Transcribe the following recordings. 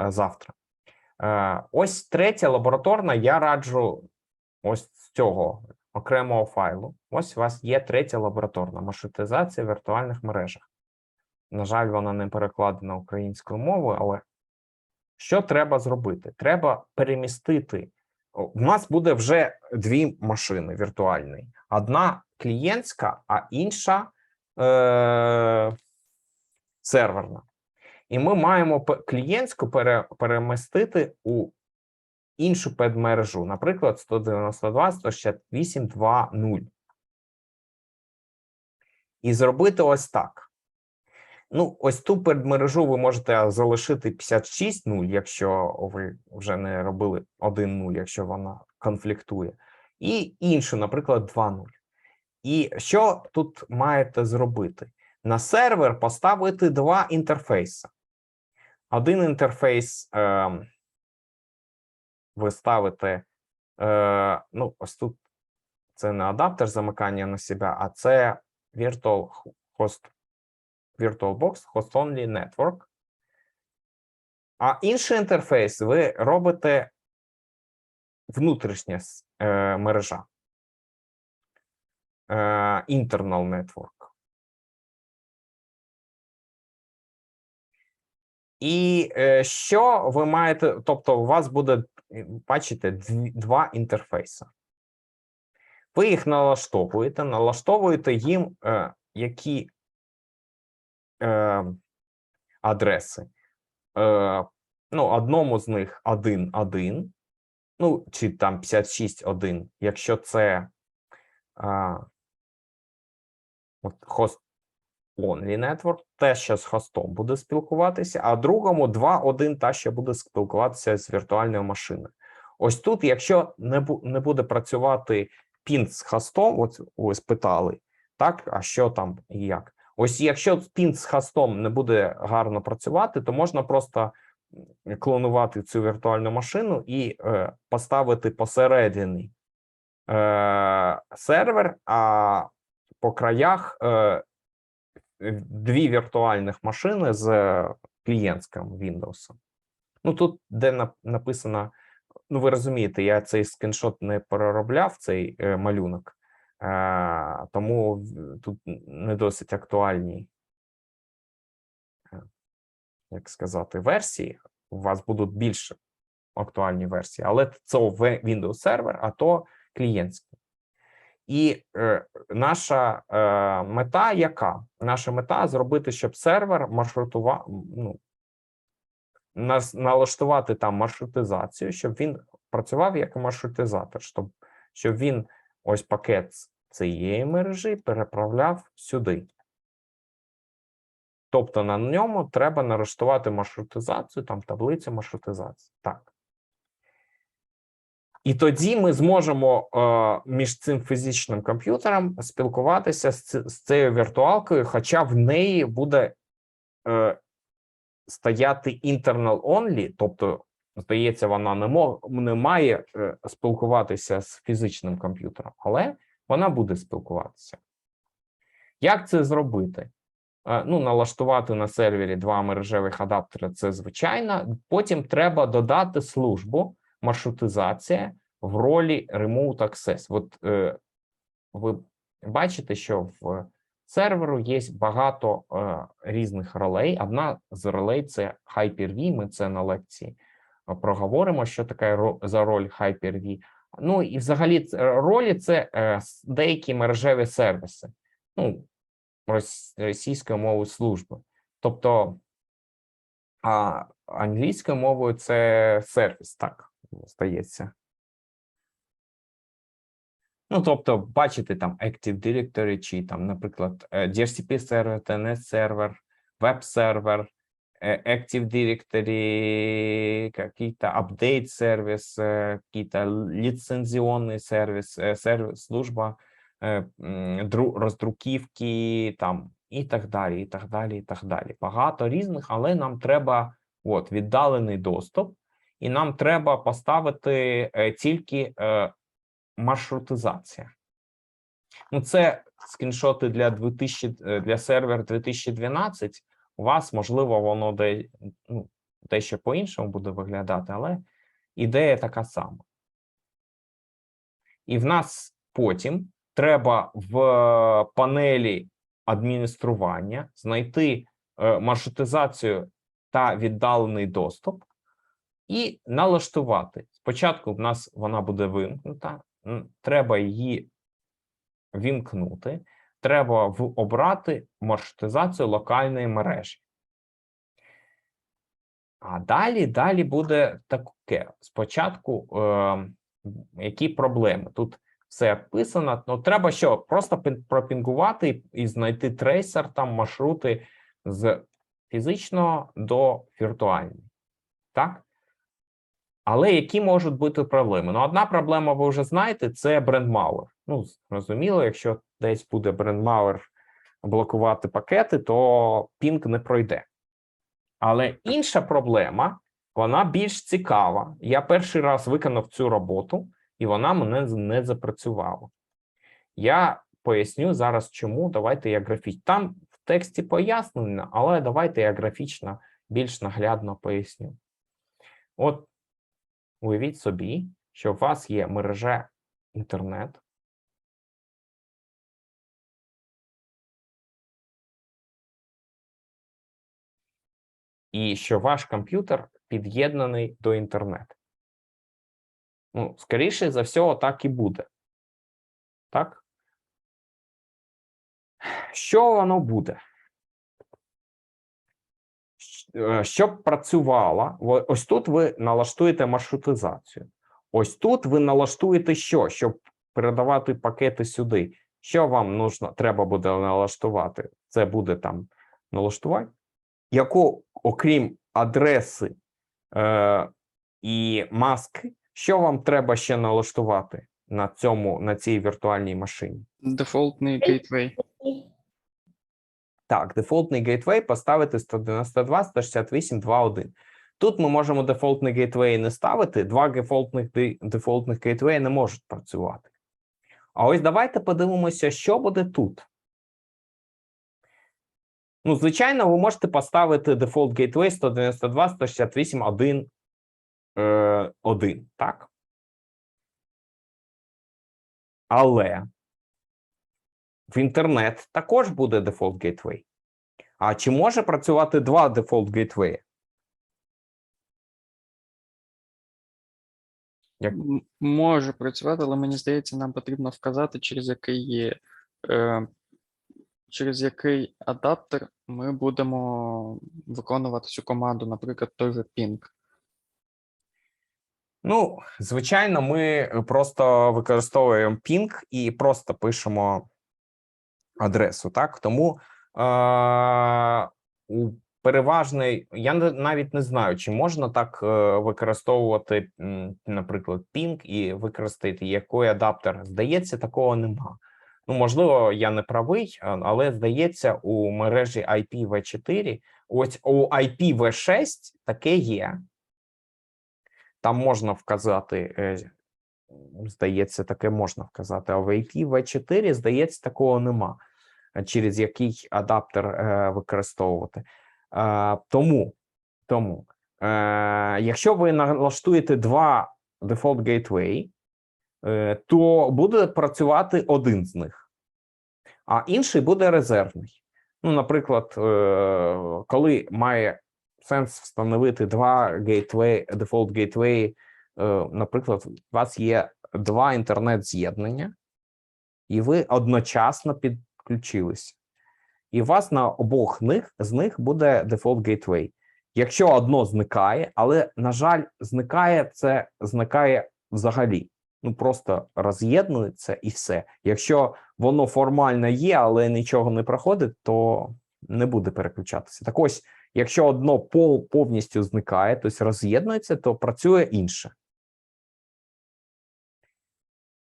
е, завтра. Е, Ось третя лабораторна. Я раджу ось з цього окремого файлу. Ось у вас є третя лабораторна маршрутизація в віртуальних мережах. На жаль, вона не перекладена українською мовою, але що треба зробити? Треба перемістити. У нас буде вже дві машини віртуальні: одна клієнтська, а інша е- серверна. І ми маємо клієнтську пере- перемістити у іншу педмережу, наприклад, 192.168.2.0. І зробити ось так. Ну, ось ту педмережу ви можете залишити 56.0, якщо ви вже не робили 1.0, якщо вона конфліктує, і іншу, наприклад, 2.0. І що тут маєте зробити? На сервер поставити два інтерфейси. Один інтерфейс е, ви ставите, е, ну, ось тут це не адаптер замикання на себе, а це Virtual Host, VirtualBox Host Only Network. А інший інтерфейс ви робите внутрішня е, мережа. Е, internal Network. І е, що ви маєте? Тобто, у вас буде, е, бачите, два інтерфейси. Ви їх налаштовуєте, налаштовуєте їм е, які е, адреси. Е, ну, одному з них 1.1, ну, чи там 56.1, якщо це е, от хост only network, те, що з хостом буде спілкуватися, а другому 2.1 та, що буде спілкуватися з віртуальною машиною. Ось тут, якщо не, не буде працювати пін з хостом, от ви спитали, так, а що там і як? Ось якщо пін з хостом не буде гарно працювати, то можна просто клонувати цю віртуальну машину і е, поставити посередині е, сервер, а по краях е, дві віртуальних машини з клієнтським Windows. Ну тут, де написано, ну ви розумієте, я цей скріншот не переробляв, цей е, малюнок, е, тому тут не досить актуальні, е, як сказати, версії. У вас будуть більш актуальні версії, але це Windows сервер, а то клієнтський. І е, наша е, мета яка? Наша мета зробити, щоб сервер маршрутував, ну, нас налаштувати там маршрутизацію, щоб він працював як маршрутизатор, щоб, щоб він ось пакет цієї мережі переправляв сюди. Тобто на ньому треба налаштувати маршрутизацію, там таблицю маршрутизації. Так. І тоді ми зможемо е, між цим фізичним комп'ютером спілкуватися з, з цією віртуалкою, хоча в неї буде е, стояти internal only, тобто, здається, вона не, мо, не має е, спілкуватися з фізичним комп'ютером, але вона буде спілкуватися. Як це зробити? Е, Ну, налаштувати на сервері два мережевих адаптери це звичайно. Потім треба додати службу маршрутизація в ролі Remote Access. От е, ви бачите, що в серверу є багато е, різних ролей. Одна з ролей це Hyper-V. Ми це на лекції е, проговоримо, що таке за роль Hyper-V. Ну і взагалі ролі це е, деякі мережеві сервіси. Ну, рос- російською мовою служби. Тобто, а англійською мовою це сервіс, так, здається. Ну, тобто, бачите там Active Directory, чи там, наприклад, е, DHCP сервер, TNS сервер, веб-сервер, е, Active Directory, какие-то сервис, е, какие-то лицензионный сервис, е, сервис, служба е, роздруківки, там і так далі, і так далі, і так далі. Багато різних, але нам треба от, віддалений доступ, і нам треба поставити е, тільки е, маршрутизація. Ну, це скріншоти для 2000, е, для сервер 2012. У вас, можливо, воно де ну, дещо по-іншому буде виглядати, але ідея така сама. І в нас потім треба в панелі адміністрування знайти маршрутизацію та віддалений доступ і налаштувати. Спочатку в нас вона буде вимкнута, треба її вімкнути, треба в- обрати маршрутизацію локальної мережі. А далі, далі буде таке. Спочатку, е, які проблеми? Тут все описано. Ну, треба що? Просто пропінгувати і знайти трейсер, там маршрути з фізичного до віртуального. Так? Але які можуть бути проблеми? Ну, одна проблема, ви вже знаєте, це брендмауер. Ну, зрозуміло, якщо десь буде брендмауер блокувати пакети, то пінг не пройде. Але інша проблема, вона більш цікава. Я перший раз виконав цю роботу, і вона мене не запрацювала. Я поясню зараз, чому. Давайте я графічно. Там в тексті пояснено, але давайте я графічно більш наглядно поясню. От уявіть собі, що у вас є мережа інтернет. І що ваш комп'ютер під'єднаний до інтернету. Ну, скоріше за всього, так і буде. Так? Що воно буде? Е, Щоб працювала, ось тут ви налаштуєте маршрутизацію. Ось тут ви налаштуєте що? Щоб передавати пакети сюди. Що вам нужно, треба буде налаштувати? Це буде там налаштувати. Яку, окрім адреси е, і маски, що вам треба ще налаштувати на цьому, на цій віртуальній машині? Дефолтний гейтвей. Так, дефолтний гейтвей поставити 192, 168, 2.1. Тут ми можемо дефолтний гейтвей не ставити. Два дефолтних дефолтних гейтвеї не можуть працювати. А ось давайте подивимося, що буде тут. Ну, звичайно, ви можете поставити дефолт гейтвей 192, 168, 1, е, 1, так? Але в інтернет також буде дефолт гейтвей. А чи може працювати два дефолт гейтвеї? Як- Може працювати, але мені здається, нам потрібно вказати, через який є, е, через який адаптер ми будемо виконувати цю команду, наприклад, той же ping. Ну, звичайно, ми просто використовуємо ping і просто пишемо адресу. Так, тому е- у переважний, я навіть не знаю, чи можна так е, використовувати, наприклад, ping і використати який адаптер. Здається, такого нема. Ну, можливо, я не правий, але здається, у мережі IPv4, ось у IPv6 таке є. Там можна вказати, е, здається, таке можна вказати, а в IPv4, здається, такого нема, через який адаптер е, використовувати. Е, тому, тому е, якщо ви налаштуєте два default gateway, е, то буде працювати один з них, а інший буде резервний. Ну, наприклад, е, коли має сенс встановити два дефолт гейтвей. Е, Наприклад, у вас є два інтернет-з'єднання, і ви одночасно підключилися. І у вас на обох них, з них буде дефолт гейтвей. Якщо одно зникає, але, на жаль, зникає це зникає взагалі. Ну просто роз'єднується і все. Якщо воно формально є, але нічого не проходить, то не буде переключатися. Так ось, Якщо одно пол повністю зникає, тобто роз'єднується, то працює інше.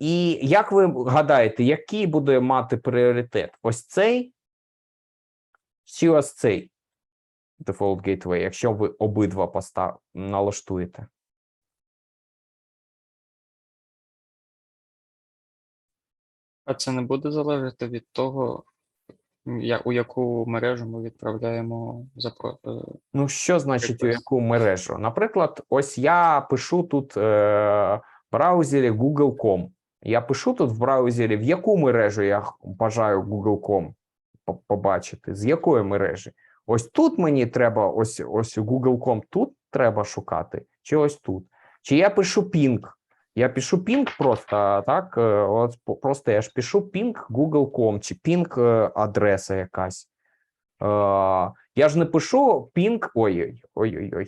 І як ви гадаєте, який буде мати пріоритет? Ось цей чи ось цей Default Gateway, якщо ви обидва постав... налаштуєте? А це не буде залежати від того, я, у яку мережу ми відправляємо запро... е, Ну, що значить у яку мережу? Наприклад, ось я пишу тут е, в браузері Google.com. Я пишу тут в браузері, в яку мережу я бажаю Google.com по- побачити, з якої мережі. Ось тут мені треба, ось ось Google.com тут треба шукати, чи ось тут. Чи я пишу ping. Я пишу ping просто так. е, От просто я ж пишу ping Google.com чи ping е, адреса якась. Е, я ж не пишу ping. Ой-ой, ой-ой-ой.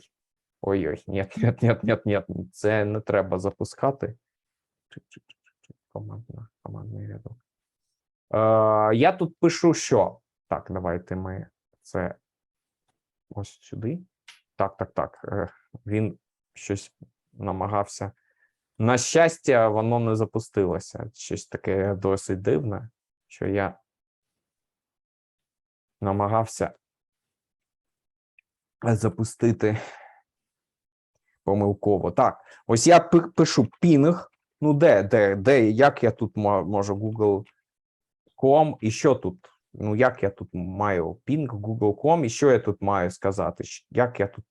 Ой-ой, ні, ні, ні, ні, ні, це не треба запускати. Командна, командний рядок. Е, я тут пишу що? Так, давайте ми це ось сюди. Так, так, так. е, Він щось намагався. На щастя, воно не запустилося. Щось таке досить дивне, що я намагався запустити помилково. Так, ось я пишу пінг. Ну, де, де, де, як я тут можу Google.com, і що тут? Ну, як я тут маю пінг Google.com, і що я тут маю сказати? Як я тут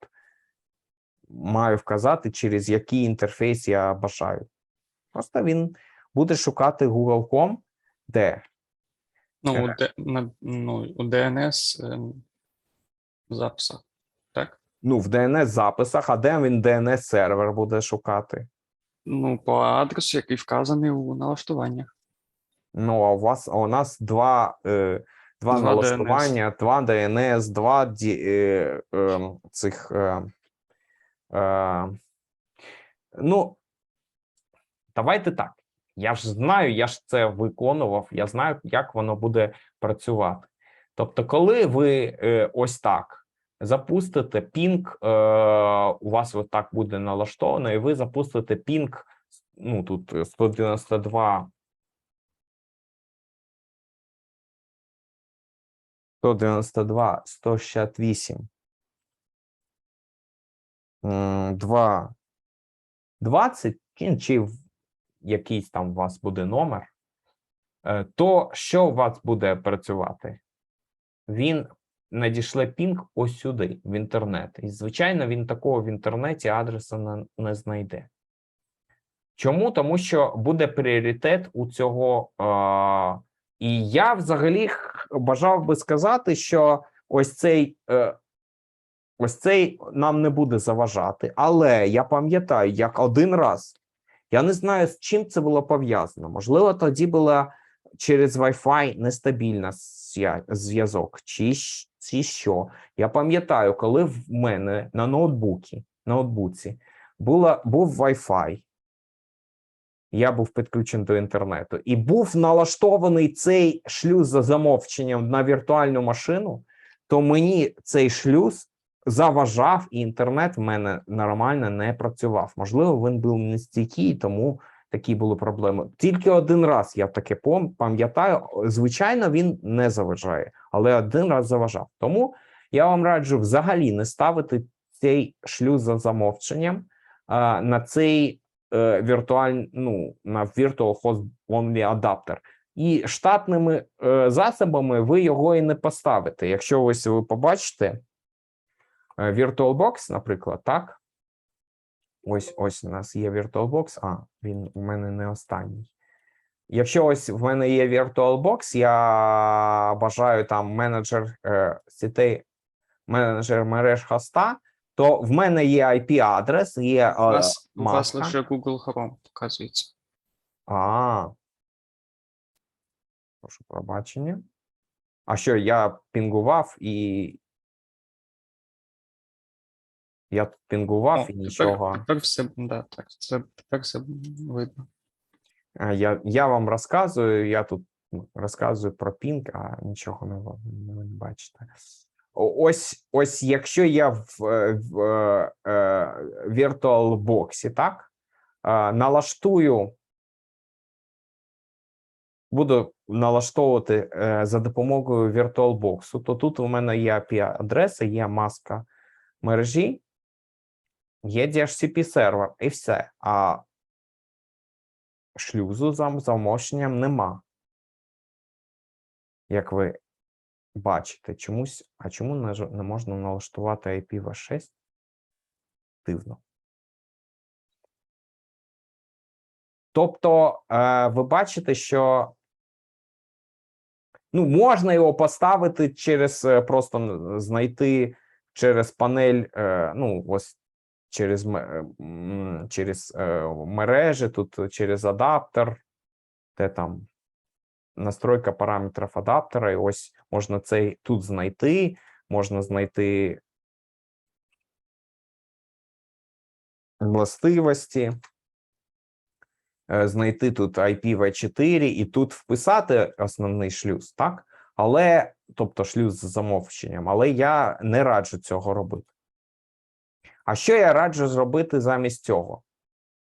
маю вказати, через який інтерфейс я бажаю? Просто він буде шукати Google.com, де? ну, у, Е. Д, на, ну, у DNS е, записах. Так? Ну, в DNS записах, а де він DNS сервер буде шукати? Ну, по адресу, який вказаний у налаштуваннях. Ну, а у вас, а у нас два, е, два, Два налаштування, два DNS, два ді, е, е, цих. Е, е, ну, давайте так. Я ж знаю, я ж це виконував, я знаю, як воно буде працювати. Тобто, коли ви е, ось так запустите пінг, е, у вас от так буде налаштовано, і ви запустите пінг, ну тут е, 192 192, 168, м, 2, 20, чи- чи якийсь там у вас буде номер, е, то що у вас буде працювати? Він надішле пінг ось сюди, в інтернет. І, звичайно, він такого в інтернеті адреса не, не знайде. Чому? Тому що буде пріоритет у цього. Е, і я взагалі бажав би сказати, що ось цей, е, ось цей нам не буде заважати. Але я пам'ятаю, як один раз, я не знаю, з чим це було пов'язано. Можливо, тоді була через Wi-Fi нестабільна зв'язок, чи, чи що. Я пам'ятаю, коли в мене на ноутбуці, ноутбуці була, був Wi-Fi, я був підключений до інтернету, і був налаштований цей шлюз за замовченням на віртуальну машину, то мені цей шлюз заважав, і інтернет в мене нормально не працював. Можливо, він був нестійкий, тому такі були проблеми. Тільки один раз я таке пам'ятаю. Звичайно, він не заважає, але один раз заважав. Тому я вам раджу взагалі не ставити цей шлюз за замовченням а, на цей е, віртуаль, ну, на Virtual Host Only адаптер. І штатними е, засобами ви його і не поставите. Якщо ось ви побачите е, VirtualBox, наприклад, так. Ось ось у нас є VirtualBox, а він у мене не останній. Якщо ось в мене є VirtualBox, я бажаю там менеджер е, сітей, менеджер мереж хоста, то в мене є IP-адрес, є У е, вас, у вас лише Google Chrome показується. А. Прошу пробачення. А що, я пінгував і. Я тут пінгував і нічого. тепер все, да, так, це, тепер все видно. Я, я вам розказую, я тут ну, розказую про пінг, а нічого не, ви- не бачите. Ось, ось якщо я в, в е, е, VirtualBox, так, налаштую, буду налаштовувати е, за допомогою VirtualBox, то тут у мене є IP-адреса, є маска мережі, є DHCP сервер і все. А шлюзу за замовченням нема. Як ви бачите чомусь, а чому не, не можна налаштувати IPv6? Дивно. Тобто, е, ви бачите, що ну, можна його поставити через е, просто знайти через панель, е, ну, ось через, е, через е, мережі, тут через адаптер, де там настройка параметрів адаптера, і ось можна цей тут знайти, можна знайти властивості, е, знайти тут IPv4 і тут вписати основний шлюз, так? Але, тобто шлюз з замовченням, але я не раджу цього робити. А що я раджу зробити замість цього?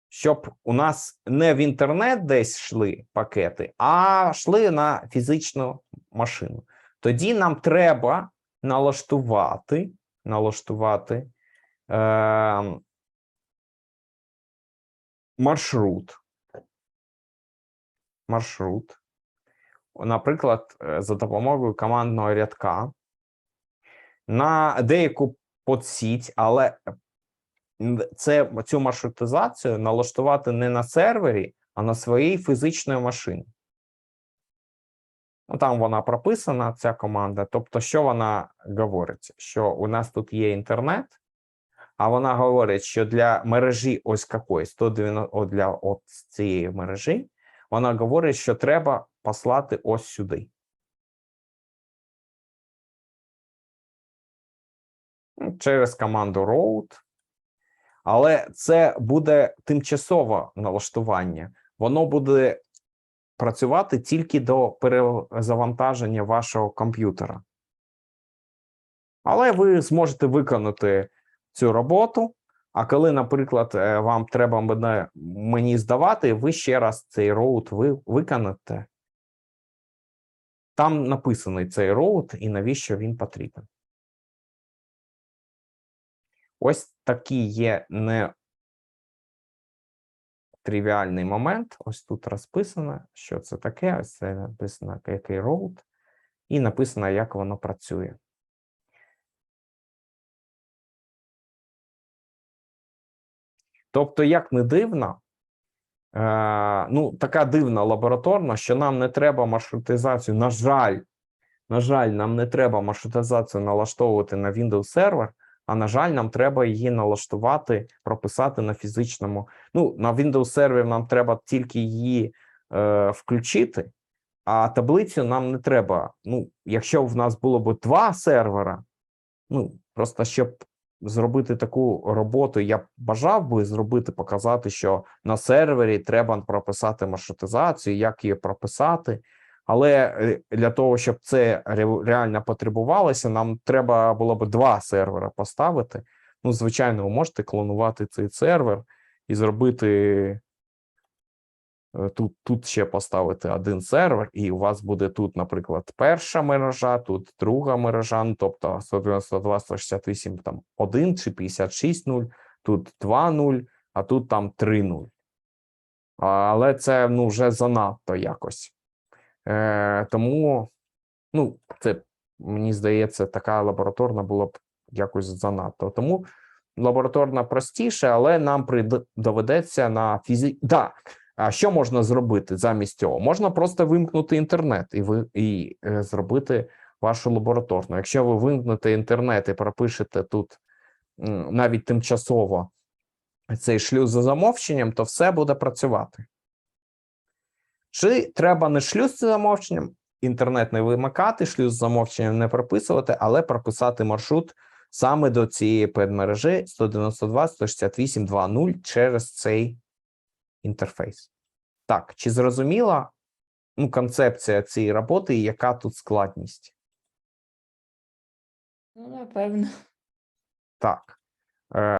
Щоб у нас не в інтернет десь йшли пакети, а йшли на фізичну машину. Тоді нам треба налаштувати, налаштувати е, маршрут. Маршрут. Наприклад, е, за допомогою командного рядка на деяку подсіть, але це цю маршрутизацію налаштувати не на сервері, а на своїй фізичної машині. Ну, там вона прописана, ця команда. Тобто, що вона говорить? Що у нас тут є інтернет, а вона говорить, що для мережі ось какої 190, для от цієї мережі, вона говорить, що треба послати ось сюди. Через команду route. Але це буде тимчасове налаштування. Воно буде працювати тільки до перезавантаження вашого комп'ютера. Але ви зможете виконати цю роботу. А коли, наприклад, е, вам треба мене, мені здавати, ви ще раз цей роут ви виконаєте. Там написаний цей роут і навіщо він потрібен. Ось такий є не тривіальний момент. Ось тут розписано, що це таке. Ось це написано, який роут, і написано, як воно працює. Тобто, як не дивно, е, ну, така дивна лабораторна, що нам не треба маршрутизацію. На жаль, на жаль, нам не треба маршрутизацію налаштовувати на Windows сервер, а на жаль, нам треба її налаштувати, прописати на фізичному. Ну, на Windows сервері нам треба тільки її е, включити, а таблицю нам не треба. Ну, якщо в нас було б два сервера, ну просто щоб зробити таку роботу, я бажав би зробити, показати, що на сервері треба прописати маршрутизацію, як її прописати. Але е, для того, щоб це реально потребувалося, нам треба було б два сервера поставити. Ну, звичайно, ви можете клонувати цей сервер і зробити е, тут, тут ще поставити один сервер, і у вас буде тут, наприклад, перша мережа, тут друга мережа, ну, тобто 192, 168, там 1 чи 56.0, тут 2.0, а тут там 3.0. А, Але це ну, вже занадто якось. Е, тому, ну, це, мені здається, така лабораторна була б якось занадто. Тому лабораторна простіше, але нам доведеться на фізі... Да. А що можна зробити замість цього? Можна просто вимкнути інтернет і ви і е, зробити вашу лабораторну. Якщо ви вимкнете інтернет і пропишете тут навіть тимчасово цей шлюз за замовченням, то все буде працювати. Чи треба не шлюз за замовченням, інтернет не вимикати, шлюз з замовченням не прописувати, але прописати маршрут саме до цієї педмережі 192.168.2.0 через цей інтерфейс. Так, чи зрозуміла ну, концепція цієї роботи і яка тут складність? Ну, напевно. Так. Е,